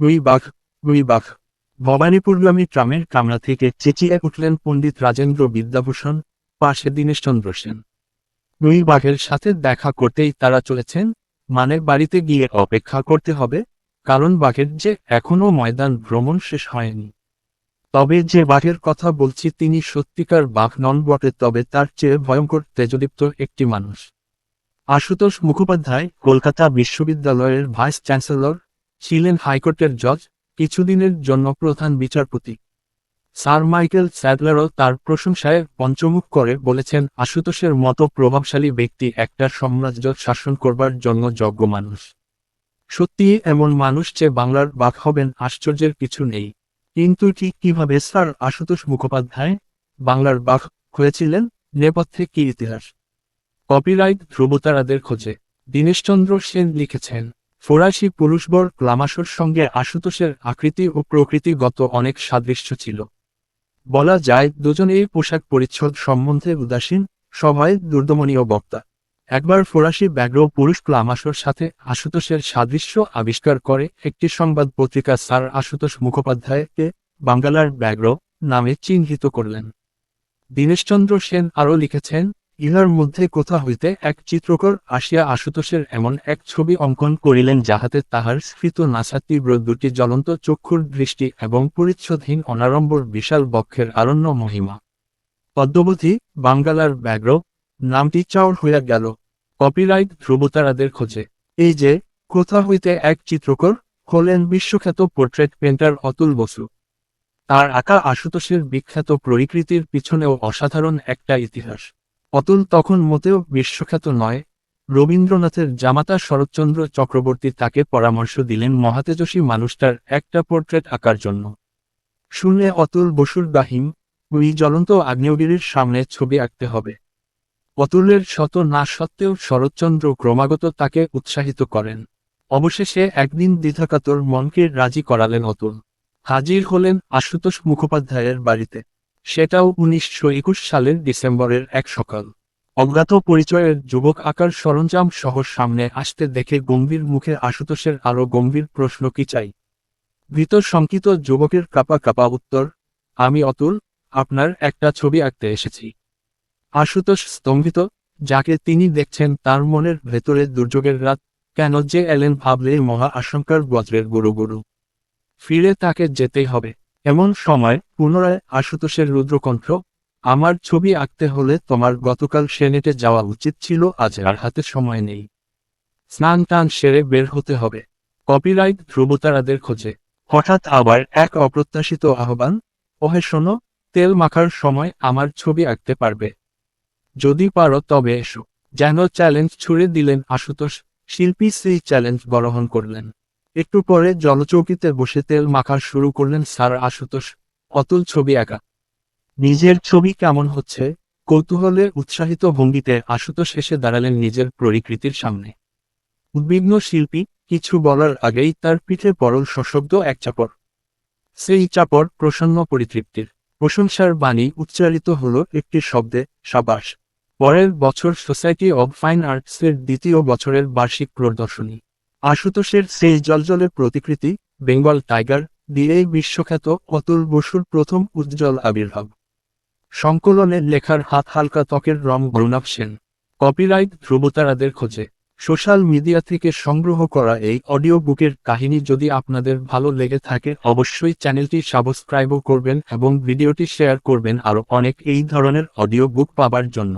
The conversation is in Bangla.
দুই বাঘ বাঘ। ভবানীপুরগামী ট্রামের কামরা থেকে চেঁচিয়ে উঠলেন পণ্ডিত রাজেন্দ্র বিদ্যাভূষণ, পাশে দীনেশচন্দ্র সেন। দুই বাঘের সাথে দেখা করতেই তারা চলেছেন মানে বাড়িতে গিয়ে অপেক্ষা করতে হবে, কারণ বাঘের যে এখনও ময়দান ভ্রমণ শেষ হয়নি। তবে যে বাঘের কথা বলছি তিনি সত্যিকার বাঘ নন বটে, তবে তার চেয়ে ভয়ঙ্কর তেজদীপ্ত একটি মানুষ। আশুতোষ মুখোপাধ্যায়, কলকাতা বিশ্ববিদ্যালয়ের ভাইস চ্যান্সেলর ছিলেন হাইকোর্টের জজ, কিছুদিনের জন্য প্রধান বিচারপতি। স্যার মাইকেল স্যাডলারও তার প্রশংসায় পঞ্চমুখ করে বলেছেন, আশুতোষের মতো প্রভাবশালী ব্যক্তি একটা সাম্রাজ্য শাসন করবার জন্য যোগ্য মানুষ। সত্যি এমন মানুষ যে বাংলার বাক হবেন আশ্চর্যের কিছু নেই। কিন্তু ঠিক কীভাবে স্যার আশুতোষ মুখোপাধ্যায় বাংলার বাক হয়েছিলেন, নেপথ্যে কি ইতিহাস? কপিরাইট ধ্রুবতারাদের খোঁজে। দীনেশচন্দ্র সেন লিখেছেন ফরাসি পুরুষবর ক্লামাসর সঙ্গে আশুতোষের আকৃতি ও প্রকৃতিগত অনেক সাদৃশ্য ছিল। বলা যায় দুজনেই পোশাক পরিচ্ছদ সম্বন্ধে উদাসীন সবাই দুর্দমনীয় বক্তা। একবার ফরাসি ব্যাঘ্র পুরুষ ক্লামাসর সাথে আশুতোষের সাদৃশ্য আবিষ্কার করে একটি সংবাদ পত্রিকা স্যার আশুতোষ মুখোপাধ্যায়কে বাঙ্গালার ব্যাঘ্র নামে চিহ্নিত করলেন। দীনেশচন্দ্র সেন আরও লিখেছেন ইহার মধ্যে কোথা হইতে এক চিত্রকর আসিয়া আশুতোষের এমন এক ছবি অঙ্কন করিলেন যাহাতে তাহার স্ফীত নাসা তীব্র দুটি জ্বলন্ত চক্ষুর দৃষ্টি এবং পরিচ্ছদহীন অনারম্বর বিশাল বক্ষের আরণ্য মহিমা। পদ্মবতী, বাঙ্গালার ব্যাঘ্র, নামটি চাওর হইয়া গেল। কপিরাইট ধ্রুবতারাদের খোঁজে। এই যে, কোথা হইতে এক চিত্রকর হলেন বিশ্বখ্যাত পোর্ট্রেট পেন্টার অতুল বসু। তার আঁকা আশুতোষের বিখ্যাত প্রকৃতির পিছনেও অসাধারণ একটা ইতিহাস। অতুল তখন মোটেও বিশ্বখ্যাত নয়। রবীন্দ্রনাথের জামাতা শরৎচন্দ্র চক্রবর্তী তাকে পরামর্শ দিলেন মহাতেজস্বী মানুষটার একটা পোর্ট্রেট আঁকার জন্য। শুনলে অতুল বসুর দাহিম ওই জ্বলন্ত আগ্নেয়গিরির সামনে ছবি আঁকতে হবে। অতুলের শত না সত্ত্বেও শরৎচন্দ্র ক্রমাগত তাকে উৎসাহিত করেন। অবশেষে একদিন দ্বিধাকাতর মনকে রাজি করালেন অতুল। হাজির হলেন আশুতোষ মুখোপাধ্যায়ের বাড়িতে। সেটাও উনিশশো একুশ সালের ডিসেম্বরের এক সকাল। অজ্ঞাত পরিচয়ের যুবক আকার সরঞ্জাম সহ সামনে আসতে দেখে গম্ভীর মুখে আশুতোষের আরও গম্ভীর প্রশ্ন, কি চাই? ভিতর শঙ্কিত যুবকের কাপা কাপা উত্তর, আমি অতুল, আপনার একটা ছবি আঁকতে এসেছি। আশুতোষ স্তম্ভিত, যাকে তিনি দেখছেন তার মনের ভেতরে দুর্যোগের রাত, কেন যে এলেন ভাবলে মহা আশঙ্কার বজ্রের গুরু গুরু ফিরে তাকে যেতেই হবে। এমন সময় পুনরায় আশুতোষের রুদ্রকণ্ঠ, আমার ছবি আঁকতে হলে তোমার গতকাল সেনেটে যাওয়া উচিত ছিল, আজ আর হাতে সময় নেই। স্নান টান সেরে বের হতে হবে। কপিরাইট ধ্রুবতারাদের খোঁজে। হঠাৎ আবার এক অপ্রত্যাশিত আহ্বান, ওহে শোনো, তেল মাখার সময় আমার ছবি আঁকতে পারবে। যদি পারো তবে এসো। যেন চ্যালেঞ্জ ছুড়ে দিলেন আশুতোষ, শিল্পী সেই চ্যালেঞ্জ গ্রহণ করলেন। একটু পরে জলচৌকিতে বসে তেল মাখা শুরু করলেন স্যার আশুতোষ। অতুল ছবি আঁকা। নিজের ছবি কেমন হচ্ছে? কৌতূহলে উৎসাহিত ভঙ্গিতে আশুতোষ এসে দাঁড়ালেন নিজের প্রকৃতির সামনে। উদ্বিগ্ন শিল্পী, কিছু বলার আগেই তার পিঠে পরল সশব্দ এক চাপড়। সেই চাপড় প্রসন্ন পরিতৃপ্তির। প্রশংসার বাণী উচ্চারিত হল একটি শব্দে, সাবাস। পরের বছর সোসাইটি অব ফাইন আর্টসের দ্বিতীয় বছরের বার্ষিক প্রদর্শনী। আশুতোষের সেই জলজলে প্রতিকৃতি, বেঙ্গল টাইগার দিয়েই বিশ্বখ্যাত অতুল বসুর প্রথম উজ্জ্বল আবির্ভাব। সংকলনে লেখার হাত হালকা ত্বকের রং বরুণাভ সেন। কপিরাইট ধ্রুবতারাদের খোঁজে। সোশ্যাল মিডিয়া থেকে সংগ্রহ করা এই অডিও বুকের কাহিনী যদি আপনাদের ভালো লেগে থাকে, অবশ্যই চ্যানেলটি সাবস্ক্রাইবও করবেন এবং ভিডিওটি শেয়ার করবেন। আরও অনেক এই ধরনের অডিও বুক পাবার জন্য।